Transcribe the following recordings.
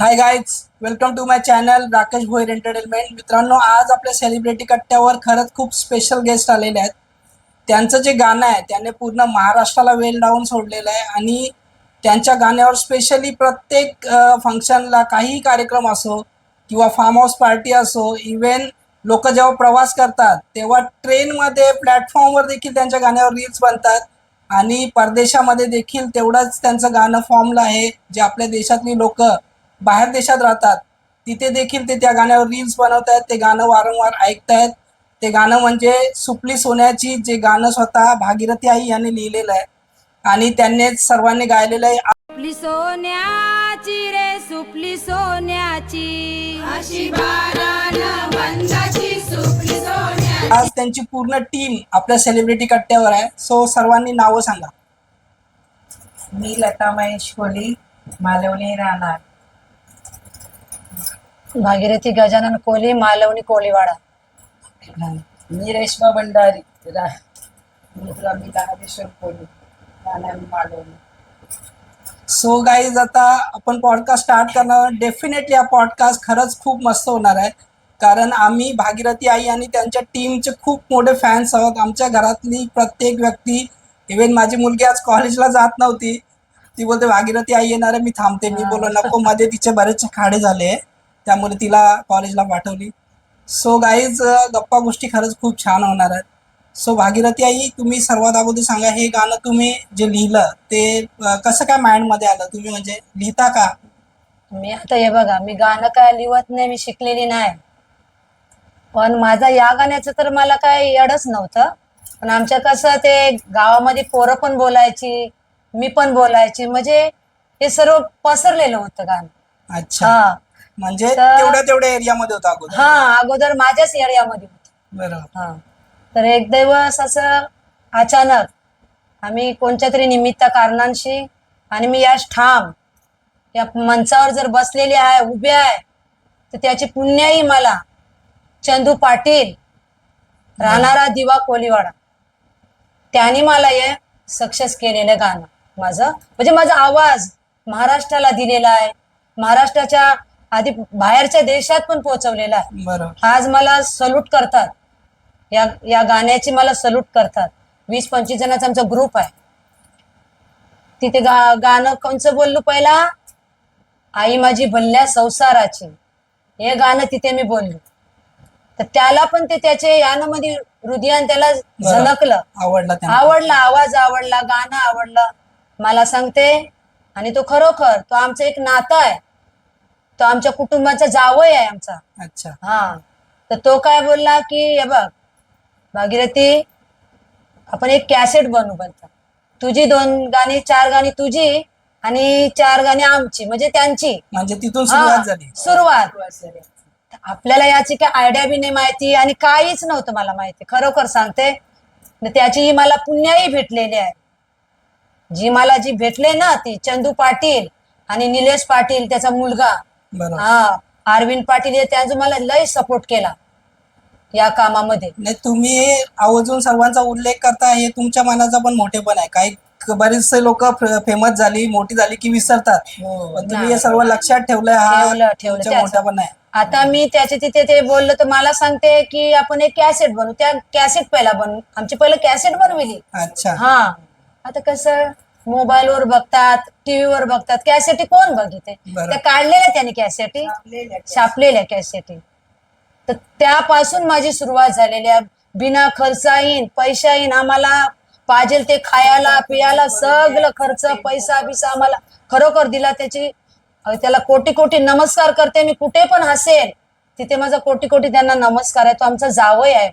Hi guys welcome to my channel Rakesh Bhoir entertainment मित्रांनो आज आपल्या सेलिब्रिटी कट्ट्यावर खरंच खूप स्पेशल गेस्ट आलेले आहेत. त्यांचं जे गाणं आहे त्याने पूर्ण महाराष्ट्राला वेल लावून सोडलेलं आहे. आणि त्यांच्या गाण्यावर स्पेशली प्रत्येक फंक्शनला काहीही कार्यक्रम असो किंवा फार्म हाऊस पार्टी असो इव्हन लोक जेव्हा प्रवास करतात तेव्हा ट्रेनमध्ये प्लॅटफॉर्मवर देखील त्यांच्या गाण्यावर रील्स बनतात. आणि परदेशामध्ये देखील तेवढंच त्यांचं गाणं फॉर्मला आहे जे आपल्या देशातली लोक बाहेर देशात राहतात. तिथे देखील ते त्या गाण्यावर रील्स बनवत आहेत ते गाणं वारंवार ऐकतायत. ते गाणं म्हणजे सुपली सोन्याची जे गाणं स्वतः भागीरथी आई यांनी लिहिलेलं आहे. आणि त्यांनीच सर्वांनी गायलेलं आहे. सुपली सोन्याची रे सुपली सोन्याची. अशी आज त्यांची पूर्ण टीम आपल्या सेलिब्रिटी कट्ट्यावर आहे. सो सर्वांनी नावं सांगा. मी लता महेश कोली मालवणी राहणार. भागीरथी गजानन कोली मालवणी कोळीवाडा मी रेश्मा भंडारी कोली मालवणी. सो गाईज आता आपण पॉडकास्ट स्टार्ट करणार डेफिनेटली हा पॉडकास्ट खरंच खूप मस्त होणार आहे. कारण आम्ही भागीरथी आई आणि त्यांच्या टीमचे खूप मोठे फॅन्स आहोत. आमच्या घरातली प्रत्येक व्यक्ती इव्हन माझी मुलगी आज कॉलेजला जात नव्हती. ती बोलते भागीरथी आई येणार आहे मी थांबते. मी बोललो नको मध्ये तिचे बरेचसे खाडे झाले. त्यामुळे तिला कॉलेजला पाठवली. सो गाईज गप्पा गोष्टी खरंच खूप छान होणार आहेत. सो भागीरथी आई तुम्ही सर्वात अगोदर सांगा हे गाणं तुम्ही जे लिहिलं ते कसं काय माइंडमध्ये आलं? तुम्ही म्हणजे लिहिता का? मी आता हे बघा मी गाणं काय लिहत नाही मी शिकलेली नाही. पण माझा या गाण्याचं तर मला काय यडच नव्हतं. पण आमच्या कसं ते गावामध्ये पोरं पण बोलायची मी पण बोलायची म्हणजे हे सर्व पसरलेलं होतं गाणं. अच्छा. म्हणजे तर- तेवढ्या तेवढ्या एरियामध्ये होता अगोदर. हा अगोदर माझ्याच एरियामध्ये होतं. बरोबर. हा. तर एक दिवस असं अचानक आम्ही कोणत्या तरी निमित्त कारणांशी आणि मी या ठाम या मंचावर जर बसलेली आहे उभे आहे तर त्याची पुण्याही मला चंदू पाटील राहणारा दिवा कोलीवाडा त्यांनी मला हे सक्सेस केलेलं गाणं. माझं म्हणजे माझा आवाज महाराष्ट्राला दिलेला आहे. महाराष्ट्राच्या आधी बाहेरच्या देशात पण पोहोचवलेला आहे. बरोबर. आज मला सल्यूट करतात. या या गाण्याची मला सल्यूट करतात. वीस पंचवीस जणांचा आमचा ग्रुप आहे. तिथे गा गाणं कोणचं बोललो पहिला? आई माझी भल्ल्या संसाराची. हे गाणं तिथे मी बोललो. तर त्याला पण ते त्याचे यानं हृदयान त्याला झलकलं आवडला त्यांना. आवडला आवाज आवडला गाणं आवडलं. मला सांगते आणि तो खरोखर तो आमचं एक नातं आहे. तो आमच्या कुटुंबाचा जावई आहे आमचा. अच्छा. हा. तर तो काय बोलला की हे बघ भागीरथी आपण एक कॅसेट बनवू बोलता तुझी दोन गाणी चार गाणी तुझी आणि चार गाणी आमची म्हणजे त्यांची. म्हणजे तिथून सुरुवात झाली. सुरुवात. आपल्याला याची काय आयडिया बी नाही माहिती आणि काहीच नव्हतं मला माहिती. खरोखर सांगते त्याची मला पुण्याही भेटलेली आहे. जी मला जी भेटले ना ती चंदू पाटील आणि निलेश पाटील त्याचा मुलगा. हा अरविंद पाटील हे त्यांचं मला लय सपोर्ट केला. या कामामध्ये. नाही तुम्ही आवर्जून सर्वांचा उल्लेख करता हे तुमच्या मनाचा पण मोठेपण आहे. काही बरेचसे लोक फेमस झाली मोठी झाली की विसरतात. पण तुम्ही हे सर्व लक्षात ठेवलंय हा हो, ठेवलं ठेवलं. तुमचा त्याचं. मोठेपण आहे. आता मी त्याचे तिथे ते बोललो तर मला सांगते की आपण एक कॅसेट बनवू. त्या कॅसेट पहिला बनवू. आमची पहिलं कॅसेट बनविली. अच्छा. हा. आता कसं? मोबाईल वर बघतात टीव्ही वर बघतात. कॅसेटी कोण बघिते बरोबर. त्या काढलेल्या त्यांनी कॅसेटी. छापलेल्या कॅसेटी. तर त्यापासून माझी सुरुवात झालेली आहे. बिना खर्चाहीन पैशाहीन आम्हाला पाहिजे ते खायला पियाला सगळं खर्च पैसा बिसा आम्हाला खरोखर दिला त्याची. त्याला कोटी कोटी नमस्कार करते. मी कुठे पण हसेल तिथे माझा कोटी कोटी त्यांना नमस्कार आहे. तो आमचा जावई आहे.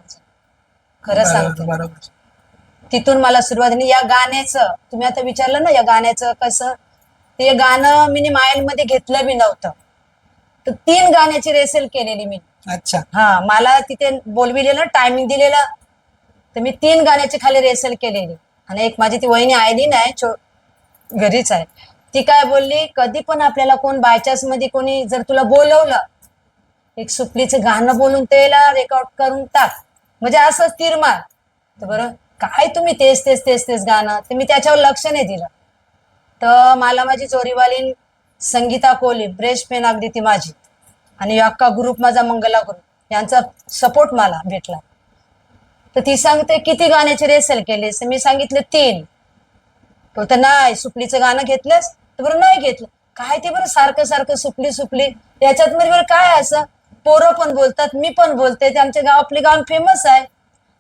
खरं सांगते. बरोबर. तिथून मला सुरुवात. या गाण्याचं तुम्ही आता विचारलं ना या गाण्याचं कसं? ते गाणं मी मायलमध्ये घेतलं बी नव्हतं. तर तीन गाण्याची रेसेल केलेली मी. अच्छा. हा मला तिथे बोलविलेलं टायमिंग दिलेलं. तर मी तीन गाण्याची खाली रेसेल केलेली. आणि एक माझी ती वहिनी आयली नाही छो घरीच आहे. ती काय बोलली कधी पण आपल्याला कोण बायचान्समध्ये कोणी जर तुला बोलवलं एक सुपलीचं गाणं बोलून त्याला रेकॉर्ड करून टाक. म्हणजे असं स्थिर मार. तर बरं काय तुम्ही तेच तेच तेच तेच गाणं? तर मी त्याच्यावर लक्ष नाही दिलं. तर मला माझी चोरीवालीन संगीता कोहली ब्रेश पेन अगदी ती माझी. आणि अक्का ग्रुप माझा मंगला ग्रुप यांचा सपोर्ट मला भेटला. तर ती सांगते किती गाण्याचे रेसल केलेस? मी सांगितले तीन. तो तर नाही सुपलीचं गाणं घेतलंस? तर बरं नाही घेतलं. काय ते बरं सारखं सारखं सुपली सुपली. याच्यात मध्ये बरं काय असं? पोरं पण बोलतात मी पण बोलते. ते आमच्या गाव आपले गाव फेमस आहे.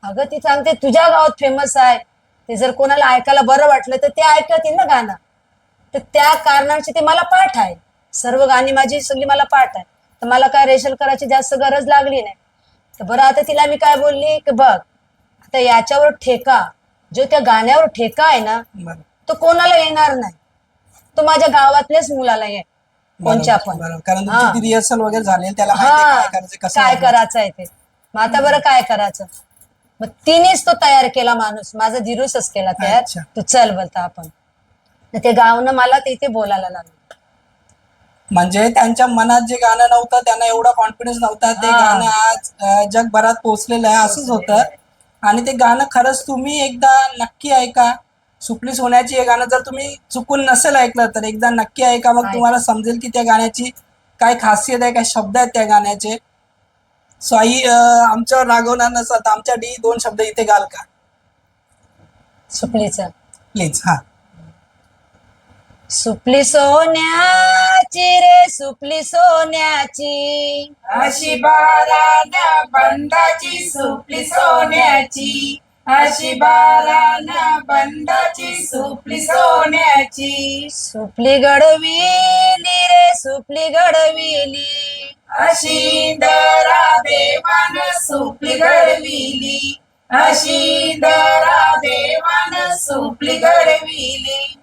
अगं ती सांगते तुझ्या गावात फेमस आहे. ते जर कोणाला ऐकायला बरं वाटलं तर ते ऐकतील ना गाणं. तर त्या कारणाची ते मला पाठ आहे. सर्व गाणी माझी सगळी मला पाठ आहे. तर मला काय रेशल करायची जास्त गरज लागली नाही. तर बरं आता तिला मी काय बोलली? की बघ आता याच्यावर ठेका जो त्या गाण्यावर ठेका आहे ना तो कोणाला येणार नाही. तो माझ्या गावातल्याच मुलाला ये कोणच्या पण. रिहर्सल वगैरे झाली त्याला काय. करायचं आहे ते? मग आता बरं काय करायचं? मग तिनेच तो तयार केला माणूस. माझा धीरूसच केला तयार. अच्छा. तू चल बोलता आपण. तर ते गावनं मला तिथे बोलायला लागलं म्हणजे त्यांच्या मनात जे गाणं नव्हतं त्यांना एवढा कॉन्फिडन्स नव्हता. ते हा. गाणं आज अं, जगभरात पोहोचलेलं आहे असंच होतं. आणि ते गाणं खरंच तुम्ही एकदा नक्की ऐका. सुपली सोन्याची हे गाणं जर तुम्ही चुकून नसेल ऐकलं तर एकदा नक्की ऐका. मग. तुम्हाला समजेल की त्या गाण्याची काय खासियत आहे काय शब्द आहेत त्या गाण्याचे. सो आई अं, आमच्यावर रागवणार नसत तर आमच्या डी दोन शब्द इथे घाल का? सुपलीचं. प्लीज हा. सुपली सोन्याची रे सुपली सोन्याची. अशी बारान बंदाची सुपली सोन्याची. अशी बारान बंदाची सुपली सोन्याची. सुपली गडविली रे सुपली गडविली. अशी इंदरा देवान सुपली घडविली अशी इंदरा देवान सुपली घडविली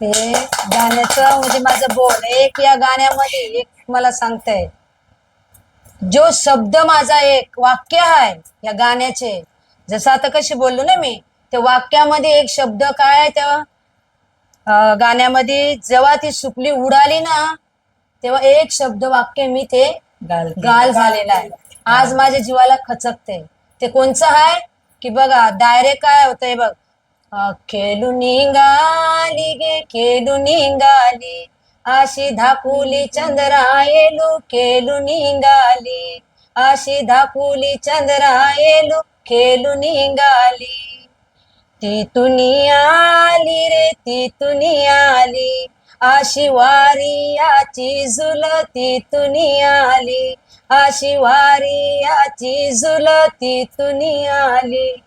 ते गाण्याचं म्हणजे माझं बोल एक या गाण्यामध्ये एक मला सांगताय. जो शब्द माझा एक वाक्य आहे या गाण्याचे जसं आता कशी बोललो ना मी ते वाक्यामध्ये एक शब्द काय आहे त्या गाण्यामध्ये जेव्हा ती सुपली उडाली ना तेव्हा एक शब्द वाक्य मी ते गाल झालेला आहे. आज माझ्या जीवाला खचकते. ते कोणचं आहे? की बघा डायरेक्ट काय होतंय बघ. खेळू निघाली गे खेळू निघाली. अशी धाकुली चंद्रायलू खेळू निघाली. अशी धाकुली चंद्रायलू खेळू निघाली. ती तुनी आली रे ती तुनी आली. अशी वारियाची झुलती तुनी आली. अशी वारियाची झुलती तुनी आली.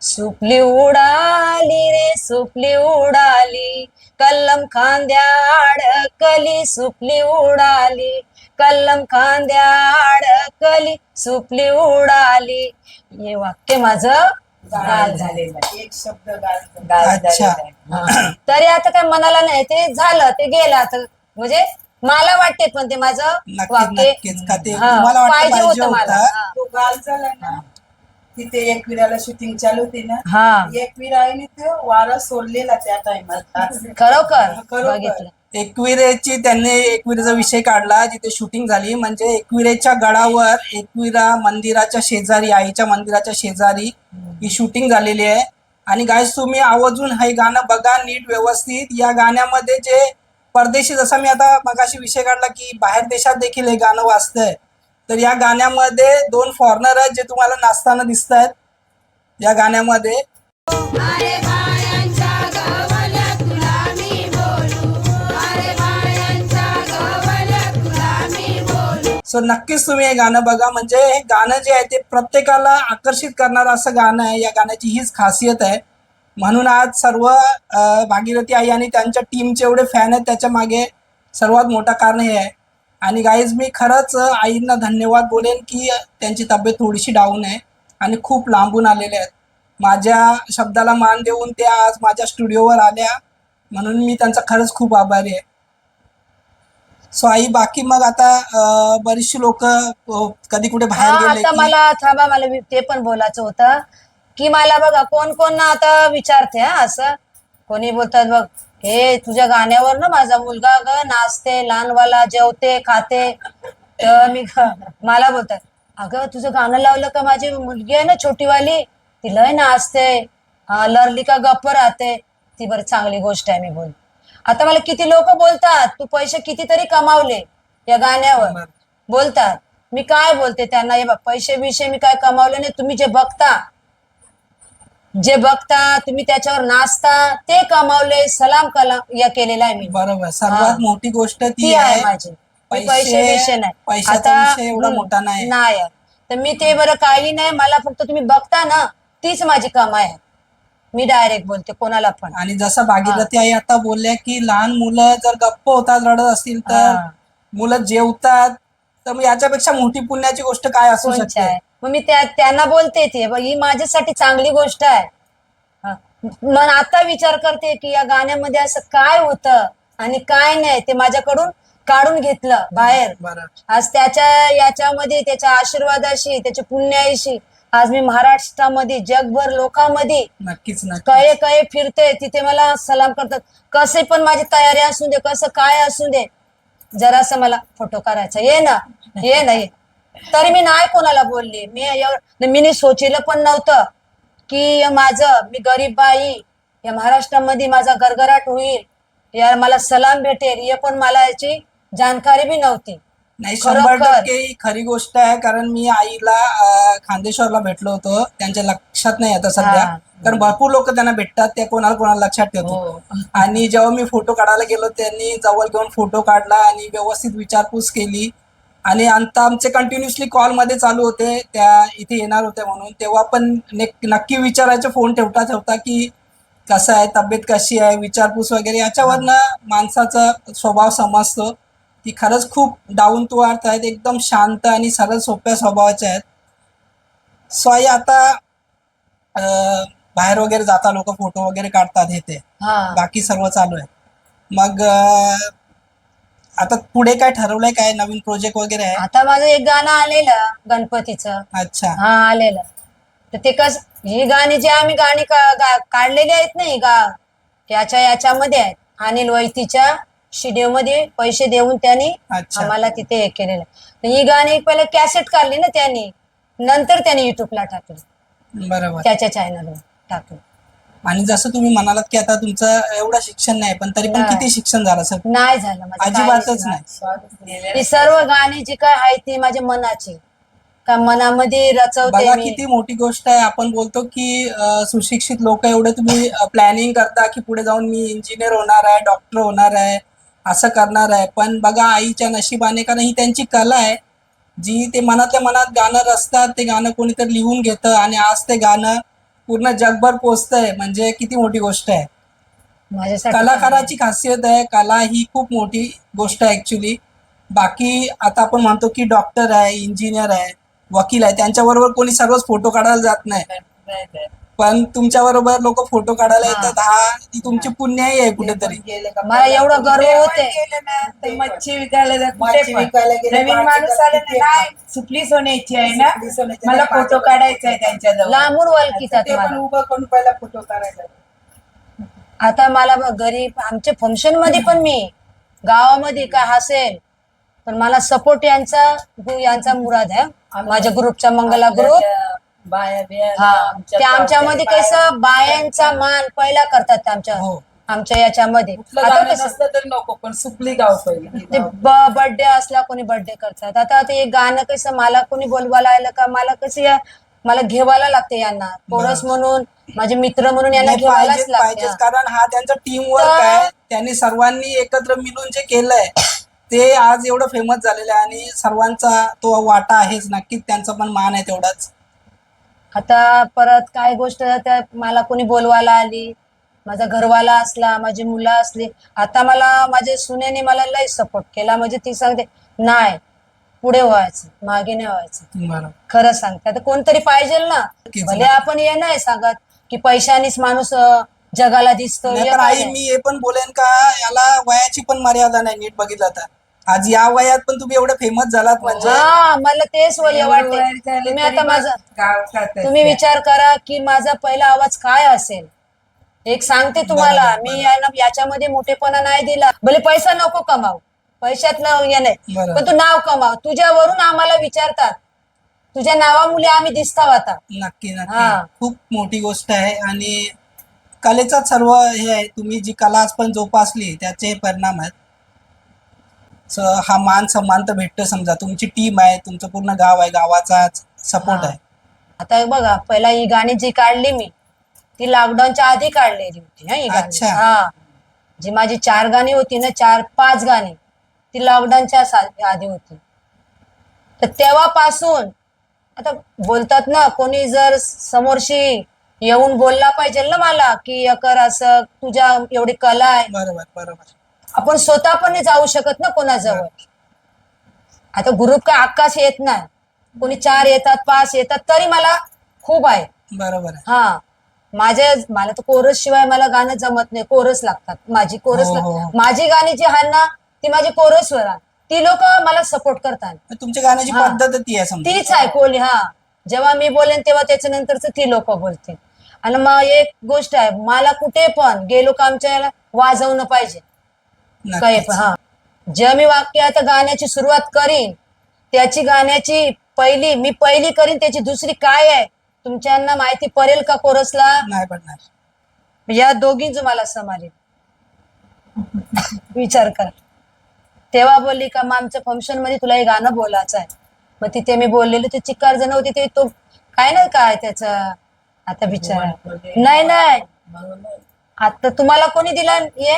सुपली उडाली रे सुपली उडाली. कल्लम खांद्या अडकली सुपली उडाली. कल्लम खांद्या अडकली सुपली उडाली. हे वाक्य माझं गाल झाले झालेला आहे. एक शब्द गाल गाल अच्छा. झालेला आहे. तरी आता काय मनाला नाही ते झालं ते गेलं आता. म्हणजे मला वाटते पण ते माझं नक्कीच वाक्य नक्कीच. का ते हा, तुम्हाला वाटतं पाहिजे पाहिजे होतं मला. होतं. हा. तो गाल झाला ना तिथे एक विराला शूटिंग चालू होती ना हा. एक विराने तो वारा सोडलेला त्या टाइमात खरोखर? खरोखर. बघितलं. एकविरेची त्यांनी एकविरेचा विषय काढला जिथे शूटिंग झाली. म्हणजे एकविरेच्या गडावर एकविरा मंदिराच्या शेजारी आईच्या मंदिराच्या शेजारी ही शूटिंग झालेली आहे. आणि गायस तुम्ही आवर्जून हे गाणं बघा नीट व्यवस्थित. या गाण्यामध्ये जे परदेशी जसा मी आता मगाशी विषय काढला की बाहेर देशात देखील हे गाणं वाजतंय. तर या गाण्यामध्ये दोन फॉरेनर आहेत जे तुम्हाला नाचताना दिसत आहेत या गाण्यामध्ये सो नक्कीच तुम्ही हे गाणं बघा. म्हणजे हे गाणं जे आहे ते प्रत्येकाला आकर्षित करणारं असं गाणं आहे. या गाण्याची हीच खासियत आहे. म्हणून आज सर्व भागीरथी आई आणि त्यांच्या टीमचे एवढे फॅन आहेत. त्याच्यामागे सर्वात मोठं कारण हे आहे. आणि गाईज मी खरंच आईंना धन्यवाद बोलेन की त्यांची तब्येत थोडीशी डाऊन आहे आणि खूप लांबून आलेले आहेत. माझ्या शब्दाला मान देऊन त्या आज माझ्या स्टुडिओवर आल्या. म्हणून मी त्यांचा खरंच खूप आभारी आहे. सो आई बाकी मग आता बरीचशी लोक कधी कुठे बाहेर गेले आता की- मला थांबा मला वि- ते पण बोलायचं होतं की मला बघा कोण कोण ना आता विचारते हा असं. कोणी बोलतात बघ हे तुझ्या गाण्यावर ना माझा मुलगा ग नाचते लहानवाला जेवते खाते. तर मी ग- मला बोलतात अगं तुझं गाणं लावलं का माझी मुलगी आहे ना छोटीवाली? ती लय नाचते. लरली का गप्प राहते. ती बरं चांगली गोष्ट आहे मी बोल आता मला किती लोक बोलतात तू पैसे कितीतरी कमावले या गाण्यावर. बोलतात. मी काय बोलते त्यांना हे बघ पैसे बिशे मी काय कमावले नाही तुम्ही जे बघता जे बघता तुम्ही त्याच्यावर नाचता ते कमावले सलाम कला या केलेला आहे मी. बरोबर. सर्वात. मोठी गोष्ट ती आहे माझी. पैसे- बिशे नाही. विषय एवढा मोठा नाही. तर मी ते बरं काही नाही मला फक्त तुम्ही बघता ना तीच माझी कमाई आहे. मी डायरेक्ट बोलते कोणाला पण. आणि जसं भागीरथी आई आता बोलल्या की लहान मुलं जर गप्प होतात रडत असतील तर हा. मुलं जेवतात तर मग याच्यापेक्षा मोठी पुण्याची गोष्ट काय असू शकते? आहे? मग मी त्या त्यांना बोलते ते बघ, ही माझ्यासाठी चांगली गोष्ट आहे. हा. मग आता विचार करते की या गाण्यामध्ये असं काय होतं आणि काय नाही ते माझ्याकडून काढून घेतलं बाहेर. बरं. आज त्याच्या याच्यामध्ये त्याच्या आशीर्वादाशी त्याच्या पुण्याशी आज मी महाराष्ट्रामध्ये जगभर लोकांमध्ये नक्कीच नक्की कये कये फिरते तिथे मला सलाम करतात. कसे पण माझी तयारी असू दे कसं काय असू दे जरासं मला फोटो करायचा ये ना ये ना ये. तरी मी नाही कोणाला बोलली. मी मी सोचिलं पण नव्हतं की माझं मी गरीब बाई या महाराष्ट्रामध्ये माझा गरगराट होईल. या मला सलाम भेटेल. हे पण मला याची जाणकारी बी नव्हती. नाही शंभर खरोखर. टक्के ही खरी गोष्ट आहे कारण मी आईला अं, खांदेश्वरला भेटलो होतो त्यांच्या लक्षात नाही आता सध्या हा. कारण भरपूर लोक त्यांना भेटतात ते कोणाला कोणाला लक्षात ठेवतो हो. आणि जेव्हा मी फोटो काढायला गेलो त्यांनी जवळ घेऊन फोटो काढला आणि व्यवस्थित विचारपूस केली आणि आता आमचे कंटिन्युअसली कॉलमध्ये चालू होते त्या इथे येणार होत्या म्हणून तेव्हा पण नक्की विचारायचे फोन ठेवता ठेवता की कसं आहे तब्येत कशी आहे विचारपूस वगैरे याच्यावरनं माणसाचा स्वभाव समजतो की खरंच खूप डाऊन टू अर्थ आहेत एकदम शांत आणि सरळ सोप्या स्वभावाचे आहेत. सो आई आता बाहेर वगैरे जाता लोक फोटो वगैरे काढतात हे ते. हा. बाकी सर्व चालू आहे. मग आता पुढे काय ठरवलंय? काय नवीन प्रोजेक्ट वगैरे आहे? आता माझं एक गाणं आलेलं गणपतीचं. अच्छा. हा आलेलं. तर ते कस ही गाणी जी आम्ही गाणी काढलेली आहेत ना ही गा याच्या याच्यामध्ये आहेत. अनिल वैतीच्या शिडिओ मध्ये पैसे देऊन त्यांनी अच्छा. आम्हाला तिथे हे केलेलं. तर ही गाणी पहिले कॅसेट काढली ना त्यांनी. नंतर त्यांनी युट्यूबला टाकली. बरोबर. त्याच्या चॅनलवर टाकली. आणि जसं तुम्ही म्हणालात की आता तुमचं एवढं शिक्षण नाही पण तरी पण नाही. किती शिक्षण झालं सर? नाही झालं. माझं अजिबातच नाही. ती सर्व गाणी जी काय आहे ती माझ्या मनाची. का मनामध्ये रचवते बघा मी. किती मोठी गोष्ट आहे. आपण बोलतो की अं, सुशिक्षित लोक एवढे तुम्ही प्लॅनिंग करता की पुढे जाऊन मी इंजिनियर होणार आहे डॉक्टर होणार आहे. असं करणार आहे. पण बघा आईच्या नशिबाने कारण ही त्यांची कला आहे. जी ते मनातल्या मनात गाणं रचतात ते गाणं कोणीतरी लिहून घेतं आणि आज ते गाणं पूर्ण जगभर पोचतंय. म्हणजे किती मोठी गोष्ट आहे. माझ्यासाठी कलाकाराची खासियत आहे. कला ही खूप मोठी गोष्ट आहे ऍक्च्युली बाकी आता आपण म्हणतो की डॉक्टर आहे इंजिनियर आहे वकील आहे. त्यांच्याबरोबर कोणी सर्वच फोटो काढायला जात नाही. पण तुमच्या बरोबर लोक फोटो काढायला. येतात. हा ही तुमची पुण्याही आहे कुठेतरी. मला एवढं गर्व होते मच्छी विकायला जात मच्छी कुठे पण. विकायला गेलं नवीन माणूस आला सुपली सोन्याची आहे ना. सुपली सोन्याची मला फोटो काढायचा आहे त्यांच्याजवळ. लांबून वळखीतात ते पण मला उभं करून पहिला फोटो काढायला आता मला बघ घरी आमच्या फंक्शनमध्ये पण मी गावामध्ये काय हसेल पण मला सपोर्ट यांचा गु- यांचा मुराद आहे. माझ्या ग्रुपचा मंगला ग्रुप. बाया बिया हा. आमच्या आमच्यामध्ये कसं बायांचा मान पहिला करतात ते आमच्या हो. आमच्या याच्यामध्ये. कुठलं आता गाणं कसं नसलं तरी नको पण सुपली गाव ते पहिलं बर्थडे असला कोणी बर्थडे करतात. आता ते गाणं कसं मला कोणी बोलवायला आलं का मला कसं या मला घेवायला लागते यांना. कोरस म्हणून माझे मित्र म्हणून यांना नाही, घेवायलाच पाहिजेच लागते पाहिजेच. कारण हा त्यांचा टीम वर्क तर- आहे. त्यांनी सर्वांनी एकत्र मिळून जे केलंय ते आज एवढं फेमस झालेलं आहे आणि सर्वांचा तो वाटा आहेच. नक्कीच त्यांचा पण मान आहे तेवढाच. आता परत काय गोष्ट त्या मला कोणी बोलवायला आली माझा घरवाला असला माझी मुलं असली आता मला माझ्या सुनेने मला लय सपोर्ट केला. म्हणजे ती सांगते नाही पुढे व्हायचं मागे नाही व्हायचं. खरं सांगते. आता कोणतरी पाहिजे ना. भले आपण हे नाही सांगत की पैशानेच माणूस जगाला दिसतो आई. मी हे पण बोलेन का याला वयाची पण मर्यादा नाही नीट बघितलं तर. आज या वयात पण तुम्ही एवढे फेमस झालात म्हणजे. हा मला तेच वय वाटते तुम्ही आता माझा. तुम्ही विचार करा की माझा पहिला आवाज काय असेल? एक सांगते तुम्हाला बरोबर, मी याच्यामध्ये मोठेपणा नाही दिला. भले पैसा नको कमाव पैशात हे नाही. बरोबर. पण तू नाव कमाव. तुझ्यावरून आम्हाला विचारतात. तुझ्या नावामुळे आम्ही दिसताव आता. नक्की हा. नक्की खूप मोठी गोष्ट आहे आणि कलेचाच सर्व हे आहे. तुम्ही जी कला आज पण जोपासली त्याचे हे परिणाम आहेत. हा मान सन्मान तर भेटतो समजा. तुमची टीम आहे तुमचं पूर्ण गाव आहे गावाचा सपोर्ट हा. आहे. आता हे बघा पहिला ही गाणी जी काढली मी ती लॉकडाऊनच्या आधी काढलेली होती हा ही गाणी. अच्छा. हा. जी माझी चार गाणी होती ना चार पाच गाणी ती लॉकडाऊनच्या सा- आधी होती. तर तेव्हापासून आता बोलतात ना कोणी जर समोरशी येऊन बोलला पाहिजे ना मला की अकर असं तुझ्या एवढी कला आहे. बरोबर बरोबर. आपण स्वतः पण नाही जाऊ शकत ना कोणाजवळ. आता ग्रुप काय आकाश येत नाही. कोणी चार येतात पाच येतात तरी मला खूप आहे. बरोबर हा. माझ्या मला तर कोरस शिवाय मला गाणं जमत नाही. कोरस लागतात. माझी कोरस हो, हो, हो. माझी गाणी जी आहेत ना ती माझी कोरसवर आहे. ती लोक मला सपोर्ट करतात. मग तुमच्या गाण्याची हा. पद्धत ती आहे समजा. तीच आहे कोली हा. जेव्हा मी बोलेन तेव्हा त्याच्या नंतरच ती लोक बोलतील. आणि मग एक गोष्ट आहे मला कुठे पण गेलो का आमच्या याला वाजवणं पाहिजे. पण हा. जेव्हा मी वाक्य आता गाण्याची सुरुवात करीन त्याची गाण्याची पहिली मी पहिली करीन त्याची दुसरी काय आहे तुमच्यांना माहिती पडेल का कोरसला? नाही पडणार. या दोघींच मला समारेल विचार कर. तेव्हा बोलली का मग आमच्या फंक्शनमध्ये तुला हे गाणं बोलायचं आहे. मग तिथे मी बोललेली ती चिक्कार जण होती ते तो काय नाही काय त्याच? आता विचार. नाही नाही. आता तुम्हाला कोणी दिला ये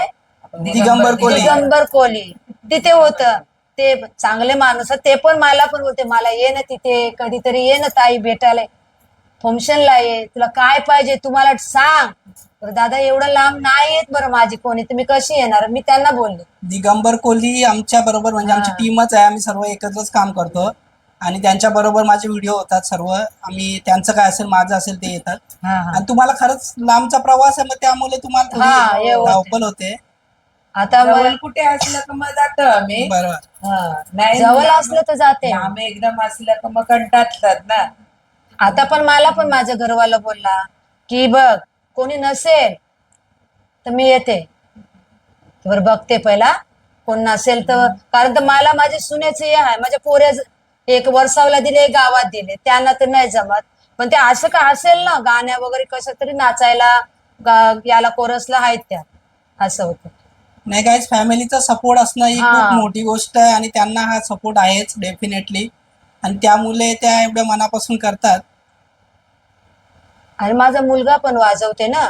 दिगंबर कोहली दिगंबर कोहली तिथे होत. ते चांगले माणूस. ते पण मला पण बोलते मला ये ना तिथे कधीतरी ये ना ताई भेटायला. फंक्शनला ये. तुला काय पाहिजे तुम्हाला सांग. तर दादा एवढं लांब नाही येत बरं माझी कोणी. तुम्ही कशी येणार? मी त्यांना बोलले. दिगंबर कोहली आमच्या बरोबर म्हणजे आमची. टीमच आहे. आम्ही सर्व एकत्रच काम करतो. आणि त्यांच्या बरोबर माझे व्हिडिओ होतात सर्व. आम्ही त्यांचं काय असेल माझं असेल ते येतात. आणि तुम्हाला खरंच लांबचा प्रवास आहे मग त्यामुळे तुम्हाला होते. धावपल होते. आता जवळ कुठे असलं का मग जातो आम्ही. बरोबर. हा, नाही जवळ असलं तर जाते. लांब एकदम असलं का मग कंटाळतात ना. आता पण मला पण माझ्या घरवाला बोलला की बघ कोणी नसेल तर मी येते. बर बघते पहिला. कोण नसेल तर कारण तर मला माझे सुनेचे हे आहे. माझ्या पोऱ्या ज- एक वर्षावला दिले एक गावात दिले. त्यांना तर नाही जमत. पण ते असं का असेल ना गाण्या वगैरे कसं तरी नाचायला गा- याला कोरसला आहेत त्या. असं होतं. नाही गाईज फॅमिलीचा सपोर्ट असणं ही हा. खूप मोठी गोष्ट आहे आणि त्यांना हा सपोर्ट आहेच डेफिनेटली आणि त्यामुळे त्या एवढ्या मनापासून करतात. आणि माझा मुलगा पण वाजवते ना.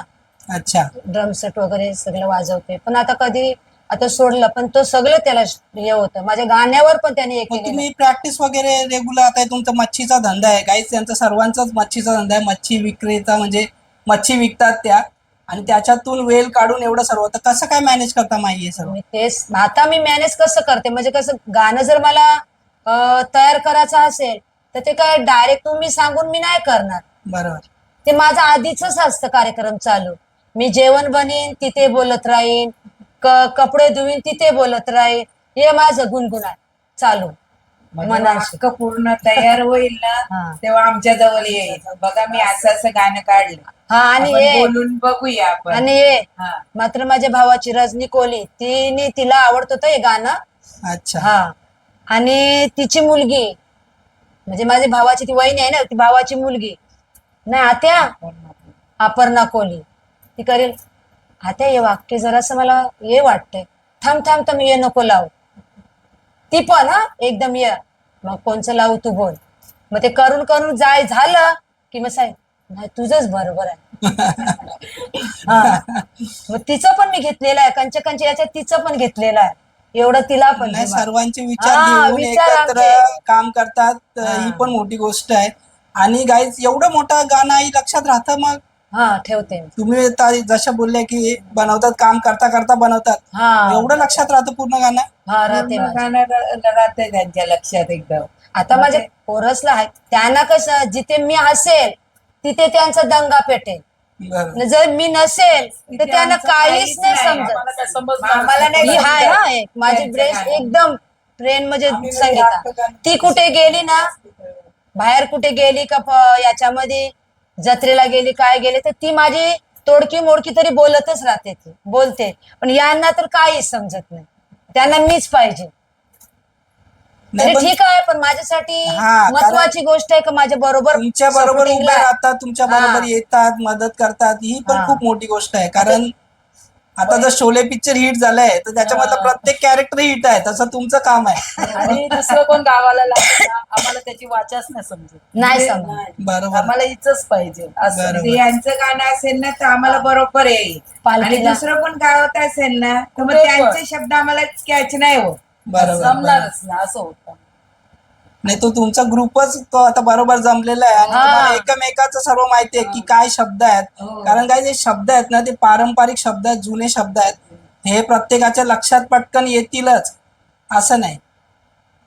अच्छा. ड्रम सेट वगैरे सगळं वाजवते. पण आता कधी आता सोडलं पण तो सगळं त्याला हे होतं. माझ्या गाण्यावर पण त्याने हे मग केलेलं तुम्ही प्रॅक्टिस वगैरे रेग्युलर आता हे तुमचा मच्छीचा धंदा आहे. गाईज त्यांचा सर्वांचाच मच्छीचा धंदा आहे. मच्छी विक्रेता म्हणजे मच्छी विकतात त्या. आणि त्याच्यातून वेल काढून एवढं सर्व. तर कसं काय मॅनेज करता माहिती सर्व? मी तेच आता मी मॅनेज कसं करते? म्हणजे कसं गाणं जर मला अं, तयार करायचं असेल तर ते काय डायरेक्ट तुम्ही सांगून मी नाही करणार. बरोबर. ते माझं आधीच असतं कार्यक्रम चालू. मी जेवण बनवीन तिथे बोलत राहीन. क- कपडे धुवीन तिथे बोलत राहीन. हे माझं गुणगुण आहे चालू. मनाशी. पूर्ण तयार होईल हा. ना तेव्हा आमच्या जवळ येईल. बघा मी असं असं गाणं काढलं. हा आणि आपण बोलून बघूया आपण. आणि हे. हा. मात्र माझ्या भावाची रजनी कोहली तिने तिला आवडत होतं हे गाणं. अच्छा. हा. आणि तिची मुलगी म्हणजे माझ्या भावाची ती वहिनी आहे ना ती भावाची मुलगी. नाही आत्या? अपर्णा कोहली ती करेल आत्या हे वाक्य जरासं मला हे वाटतंय. थांब थांब थांब ये नको लावू. ती पण हा? एकदम ये. मग कोणचं लावू तू बोल. मग ते करून करून जाय झालं की मग साहेब नाही तुझंच बरोबर आहे. हा. मग तिचं पण मी घेतलेलं आहे. कंच कंच याच्यात तिचं पण घेतलेलं आहे. एवढं तिला पण नाही. सर्वांचे विचार घेऊन विचार एकत्र आमचे. काम करतात हा. ही पण मोठी गोष्ट आहे. आणि गाईज एवढं मोठं गाणं ही लक्षात राहतं मग? हा ठेवते मी. तुम्ही जशा बोलले की बनवतात काम करता करता बनवतात. हा. एवढं लक्षात राहतं पूर्ण गाणं? हा राहते. गाणं र- राहते त्यांच्या लक्षात एकदम. आता माझ्या कोरसला आहे. त्यांना कसं जिथे मी असेल तिथे त्यांचा दंगा पेटेल. आणि जर मी नसेल तर त्यांना काहीच नाही समजत. आम्हाला नाही. ही हाय. हा एक माझी ब्रेस. एकदम ट्रेन म्हणजे आम्ही संगीता आता गाणं- ती कुठे गेली ना? बाहेर कुठे गेली का प- याच्यामध्ये? जत्रेला गेली काय गेली तर ती माझी तोडकी मोडकी तरी बोलतच राहते ती बोलते. पण यांना तर काहीच समजत नाही. त्यांना मीच पाहिजे. तरी पण ठीक आहे पण माझ्यासाठी हा, कारण- महत्वाची गोष्ट आहे की माझ्या बरोबर तुमच्या बरोबर supporting उभे ला- राहतात तुमच्या बरोबर हा. येतात मदत करतात ही पण हा. खूप मोठी गोष्ट आहे. कारण आता जर शोले पिक्चर हिट झालंय तर त्याच्यामधलं प्रत्येक कॅरेक्टर हिट आहे तसं तुमचं काम आहे. आणि दुसरं कोण गावाला लागलं ना, आम्हाला त्याची वाचाच नाही समजत. नाही म्हणजे समजत. बरोबर. आम्हाला हिच पाहिजे. असं बरोबर. यांचं गाणं असेल ना तर आम्हाला बरोबर येईल आणि पालखीला. दुसरं कोण गावत असेल ना तर मग पण. त्यांचे शब्द आम्हाला कॅच नाही होत. बरोबर बरोबर. जमणारच ना असं होतं. नाही तो तुमचा ग्रुपच तो आता बरोबर जमलेला आहे. आणि हा. तुम्हाला एकमेकाचं सर्व माहिती आहे की काय शब्द आहेत. हो. कारण काय जे शब्द आहेत ना ते पारंपरिक शब्द आहेत जुने शब्द आहेत. हे प्रत्येकाच्या लक्षात पटकन येतीलच. असं नाही.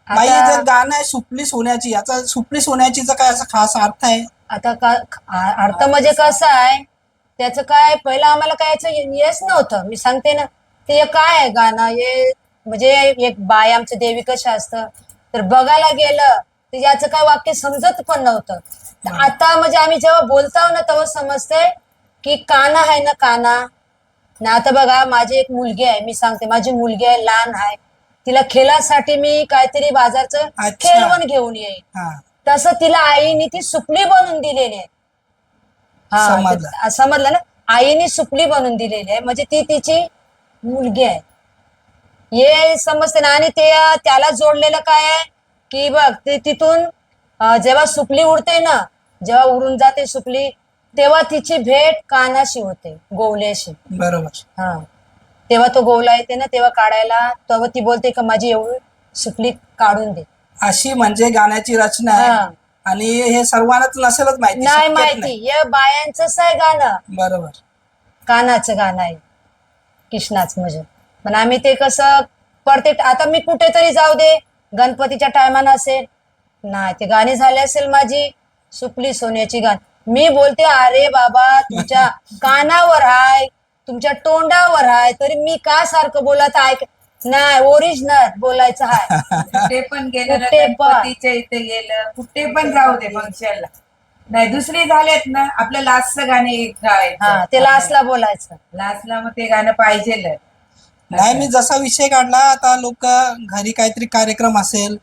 बाई आता- जर गाणं आहे सुपली सोन्याची याचा सुपली सोन्याचीचा काय असा खास अर्थ आहे? आता का आ- अर्थ म्हणजे कसं आहे? त्याचं काय पहिलं आम्हाला काय याचं येस नव्हतं. मी सांगते ना ते काय आहे गाणं? हे म्हणजे एक बाय आमचं देवी कशा असतं? तर बघायला गेलं तर याचं काय वाक्य समजत पण नव्हतं. तर आता म्हणजे आम्ही जेव्हा बोलताव ना तेव्हा समजतंय की काना आहे ना काना. ना आता बघा माझी एक मुलगी आहे मी सांगते माझी मुलगी आहे लहान आहे. तिला खेळासाठी मी काहीतरी बाजारचं अच्छा. खेळवण घेऊन येईल तसं तिला आईने ती सुपली बनवून दिलेली आहे. हा समजलं ना? आईने सुपली बनवून दिलेली आहे. म्हणजे ती तिची मुलगी आहे. हे समजते ना आणि ते त्याला जोडलेलं काय आहे? की बघ ते तिथून जेव्हा सुपली उडते ना जेव्हा उडून जाते सुपली तेव्हा तिची भेट कानाशी होते गोवल्याशी. बरोबर. हा. तेव्हा तो गोवला येते ना तेव्हा काढायला तेव्हा ती बोलते का माझी एवढी सुपली काढून दे. अशी म्हणजे गाण्याची रचना आहे. आणि हे सर्वांनाच नसेलच माहिती नाही माहिती. हे बायांचंच आहे गाणं. बरोबर. कानाचं गाणं आहे. कृष्णाच म्हणजे. पण आम्ही ते कसं प्रत्येक आता मी कुठेतरी जाऊ दे गणपतीच्या टायमानं असेल. नाही ते गाणी झाले असेल माझी सुपली सोन्याची गाण. मी बोलते अरे बाबा तुमच्या कानावर आहे तुमच्या तोंडावर आहे तरी मी का सारखं बोलत ऐक नाही ओरिजिनल बोलायचं आहे कुठे पण गेलं ना, कुठे पण. गणपतीच्या इथे गेलं कुठे पण जाऊ दे फंक्शनला. नाही दुसरी झालेत ना आपलं लास्टचं गाणं एक गावायचं हा ते लास्टला बोलायचं. लास्टला मग ते गाणं पाहिजेल. नाही मी जसा विषय काढला आता लोक घरी काहीतरी कार्यक्रम असेल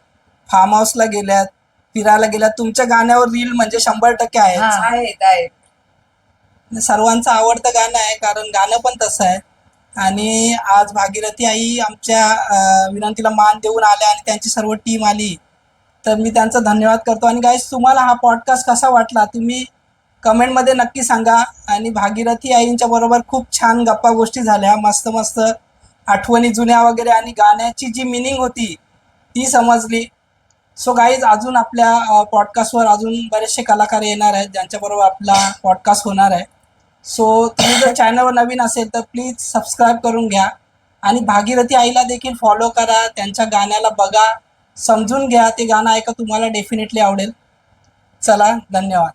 फार्म हाऊसला गेल्यात फिरायला गेल्यात तुमच्या गाण्यावर रील म्हणजे शंभर टक्के आहे. आहेत आहेत. सर्वांचं आवडतं गाणं आहे कारण गाणं पण तसं आहे. आणि आज भागीरथी आई आमच्या विनंतीला मान देऊन आल्या आणि त्यांची सर्व टीम आली. तर मी त्यांचा धन्यवाद करतो. आणि गाईस तुम्हाला हा पॉडकास्ट कसा वाटला तुम्ही कमेंटमध्ये नक्की सांगा. आणि भागीरथी आईंच्या बरोबर खूप छान गप्पा गोष्टी झाल्या. मस्त मस्त आठवणी जुन्या वगैरे आणि गाण्याची जी मिनिंग होती ती समजली. सो गाईज अजून आपल्या पॉडकास्टवर अजून बरेचसे कलाकार येणार आहेत ज्यांच्याबरोबर आपला पॉडकास्ट होणार आहे. सो तुम्ही जर चॅनलवर नवीन असेल तर प्लीज सबस्क्राईब करून घ्या. आणि भागीरथी आईला देखील फॉलो करा त्यांच्या गाण्याला बघा समजून घ्या. ते गाणं ऐका तुम्हाला डेफिनेटली आवडेल. चला धन्यवाद.